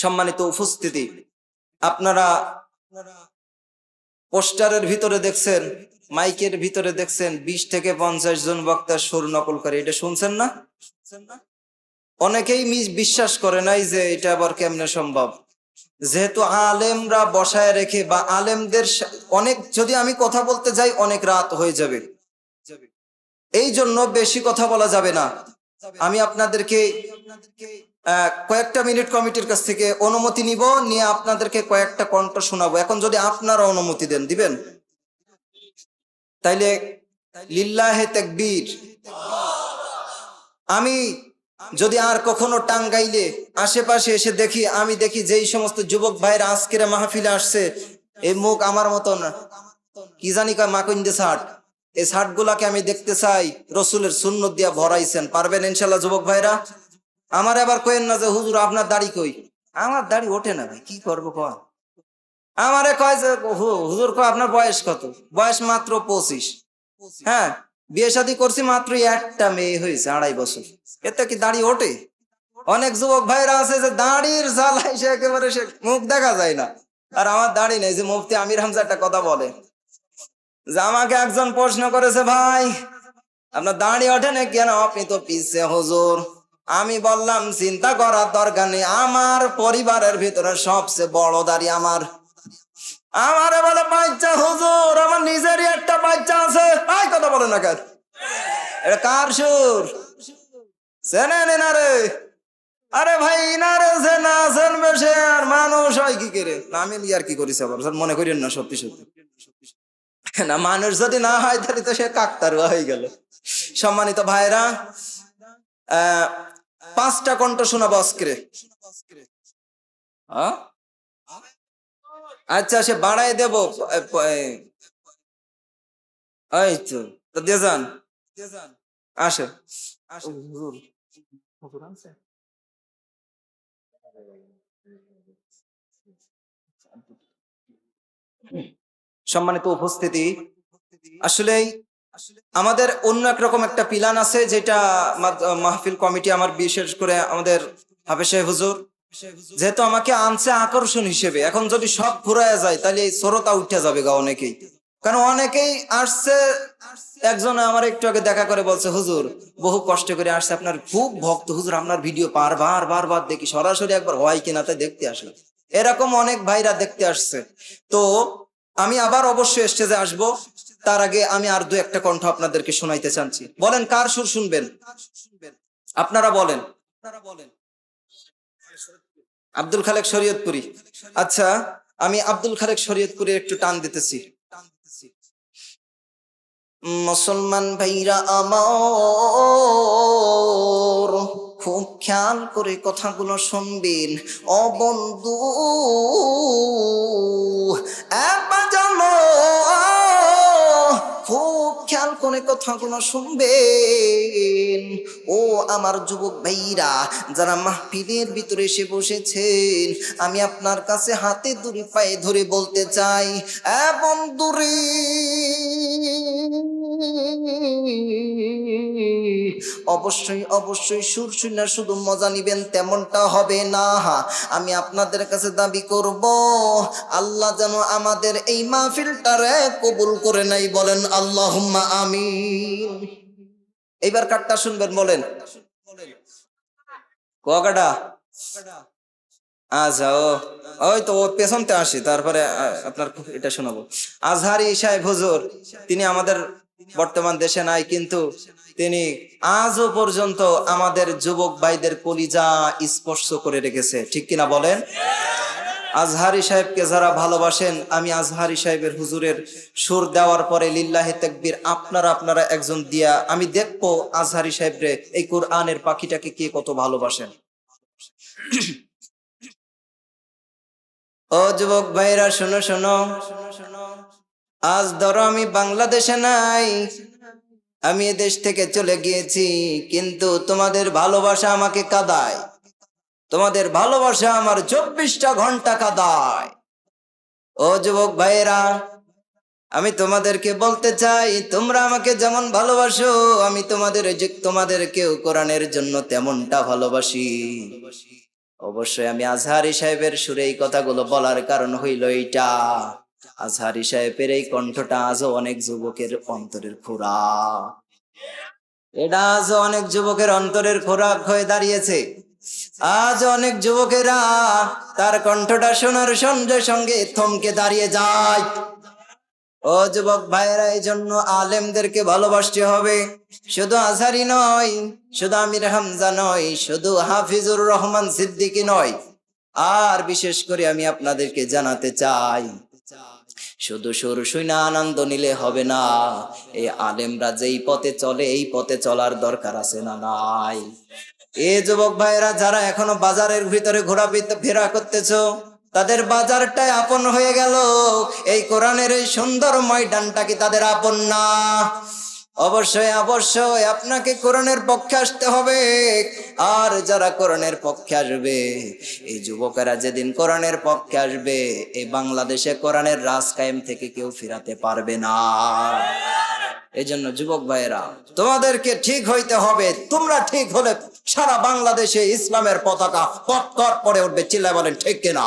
সম্মানিত উপস্থিতি। আপনারা পোস্টারের ভিতরে দেখছেন, মাইকের ভিতরে দেখছেন, বিশ থেকে পঞ্চাশ জন বক্তা সুর নকল করে। এটা শুনছেন না? অনেকেই বিশ্বাস করে নাই যে এটা আবার কেমনে সম্ভব। যেহেতু আলেমরা বসায় রেখে বা আলেমদের অনেক, যদি আমি কথা বলতে যাই, অনেক রাত হয়ে যাবে। এই জন্য বেশি কথা বলা যাবে না। আমি আপনাদেরকে কয়েকটা মিনিট কমিটির কাছ থেকে অনুমতি নিব, নিয়ে আপনাদেরকে কয়েকটা কণ্ঠ শোনাবো। এখন যদি আপনারা অনুমতি দেন, দিবেন? তাইলে লিল্লাহে তাকবীর। আমি যদি আর কখনো টাঙ্গাইলে আশেপাশে এসে দেখি, আমি দেখি যেই সমস্ত যুবক ভাইরা আজকের মাহফিলে আসছে, এই মুখ আমার মতন, কি জানি কয় মাকুন্দে শার্ট এই শার্ট গুলাকে আমি দেখতে চাই, রসুলের সুন্নত দিয়া ভরাইছেন। পারবেন ইনশাল্লাহ যুবক ভাইরা? আমার আবার কইেন না যে, হুজুর, আপনার দাড়ি কই? আমার দাড়ি ওঠে না ভাই, কি করব কয় আমারে কয় যে হুজুর, কয়, আপনার বয়স কত? বয়স মাত্র পঁচিশ। হ্যাঁ বিয়ে শাদী করছি মাত্র একটা মেয়ে হয়েছে, আড়াই বছর। এতে কি দাড়ি ওঠে? অনেক যুবক ভাইরা আছে যে, দাড়ির জ্বালাই সে একেবারে সে মুখ দেখা যায় না। আর আমার দাড়ি নেই যে, মুফতি আমির হামজা একটা কথা বলে। যে আমাকে একজন প্রশ্ন করেছে, ভাই, আপনার দাঁড়িয়ে ওঠে না কেন? আপনি তো পিছে, হুজুর। আমি বললাম, চিন্তা করার দরকার নেই। আমার পরিবারের ভিতরে সবচেয়ে বড় দাড়ি আমার। আমারে বলে, বাচ্চা, হুজুর, আমার নিজেরই একটা বাচ্চা আছে। আই কথা বলে না কেন? এটা কার সুর? চেনেন এনারে? আরে ভাই ইনারে যে না চেনবে সে আর মানুষ হয় কি করে? না, আমি আর কি করিস আবার? মনে করেন না, সত্যি সত্যি। না, মানুষ যদি না হয় তাহলে তো সে কাকতারুয়া হয়ে গেল। সম্মানিত ভাইরা পাঁচটা কণ্ঠ শোনাবো আজকে? আচ্ছা সে বাড়াই দেব এই তো তো যান। আসে। সম্মানিত উপস্থিতি। আসলে আমাদের অন্য একরকম একটা প্ল্যান আছে, যেটা মাহফিল কমিটি আমার বিশেষ করে আমাদের হাফেজ সাহেব হুজুর। যেহেতু আমাকে আনছে আকর্ষণ হিসেবে, এখন যদি সব ঘুরায় যায়, তাহলে এই সরতা উঠে যাবে গা অনেকেই। কারণ অনেকেই আসছে, একজন আমার একটু আগে দেখা করে বলছে, হুজুর, বহু কষ্ট করে আসছে, আপনার খুব ভক্ত, হুজুর, আপনার ভিডিও বার বার বার বার দেখি, সরাসরি একবার হয় কিনা তাই দেখতে আসলাম। এরকম অনেক ভাইরা দেখতে আসছে। তো আমি আবার অবশ্যই স্টেজে আসব। তার আগে আমি আর দু একটা কণ্ঠ আপনাদেরকে শোনাইতে চাচ্ছি। বলেন, কার সুর শুনবেন? আপনারা বলেন। আপনারা বলেন আব্দুল খালেক শরীয়তপুরি। আচ্ছা আমি আব্দুল খালেক শরীয়তপুরি একটু টান দিতেছি। মুসলমান ভাইরা আমার খুব খেয়াল করে কথাগুলো শুনবেন। ও বন্ধু খুব খেয়াল করে কথাগুলো শুনবেন। ও আমার যুবক ভাইরা, যারা মাহফিলের ভিতরে এসে বসেছেন, আমি আপনার কাছে হাতে দূরে পায়ে ধরে বলতে চাই, এ বন্ধুরে অবশ্যই অবশ্যই সুর শুনে শুধু মজা নিবেন, তেমনটা হবে না। আমি আপনাদের কাছে দাবি করব, আল্লাহ যেন আমাদের এই মাহফিলটারে কবুল করে নাই বলেন আল্লাহ আমিন। এইবার কাটটা শুনবেন, বলেন। কুয়াকাটা আচ্ছা ও, ওই তো ও পেছনতে আসি, তারপরে আপনার এটা শোনাবো। আজহারি সাহেব, হুজুর, তিনি আমাদের বর্তমান দেশে নাই, কিন্তু তিনি আজও পর্যন্ত আমাদের যুবক ভাইদের কলিজা স্পর্শ করে রেখেছে। ঠিক কিনা বলেন? আজহারি সাহেবকে যারা ভালোবাসেন, আমি আজহারি সাহেবের হুজুরের সুর দেওয়ার পরে লিল্লাহে তাকবীর আপনারা আপনারা একজন দিয়া আমি দেখব আজহারি সাহেবরে এই কোরআনের পাখিটাকে কে কত ভালোবাসেন। ও যুবক ভাইরা, শোনো শোনো। আজ ধরো আমি বাংলাদেশে নাই। আমি দেশ থেকে চলে গিয়েছি, কিন্তু তোমাদের ভালোবাসা আমাকে কাদায়। তোমাদের ভালোবাসা আমার চব্বিশটা ঘণ্টা কাদায়। ও যুবক ভাইয়েরা, আমি তোমাদেরকে বলতে চাই, তোমরা আমাকে যেমন ভালোবাসো, আমি তোমাদের তোমাদেরকেও কোরআনের জন্য তেমনটা ভালোবাসি। অবশ্যই আমি আজহারি সাহেবের সুরে এই কথাগুলো বলার কারণ হইল এইটা। আজহারি সাহেবের এই কণ্ঠটা আজও অনেক যুবকের অন্তরের খোরাক এটা আজও অনেক যুবকের অন্তরের খোরাক হয়ে দাঁড়িয়েছে। আজ অনেক যুবকেরা তার কণ্ঠটা শোনার সঙ্গে সঙ্গে থমকে দাঁড়িয়ে যায়। ও যুবক ভাইয়েরা, এই জন্য আলেমদেরকে ভালোবাসতে হবে। শুধু আজহারি নয়, শুধু আমির হামজা নয়, শুধু হাফিজুর রহমান সিদ্দিকী নয়। আর বিশেষ করে আমি আপনাদেরকে জানাতে চাই শুধু সুর শুনা আনন্দ নিলে হবে না। এই আলেমরা যেই পথে চলে, এই পথে চলার দরকার আছে না নাই। এ যুবক ভাইরা যারা এখনও বাজারের ভিতরে ঘোরা ফেরা করতেছ, তাদের বাজারটাই আপন হয়ে গেল। এই কোরআনের এই সুন্দর ময়দানটা কি তাদের আপন না? অবশ্যই অবশ্যই, আপনাকে কোরআনের পক্ষে আসতে হবে। আর যারা কোরআনের পক্ষে আসবে, এই যুবকেরা যেদিন কোরআনের পক্ষে আসবে এই বাংলাদেশে কোরআনের রাজ কায়েম থেকে কেউ ফিরাতে পারবে না। এই জন্য যুবক ভাইয়েরা, তোমাদেরকে ঠিক হইতে হবে। তোমরা ঠিক হলে সারা বাংলাদেশে ইসলামের পতাকা পটকট পরে উঠবে। চিল্লা বলেন, ঠিক কিনা?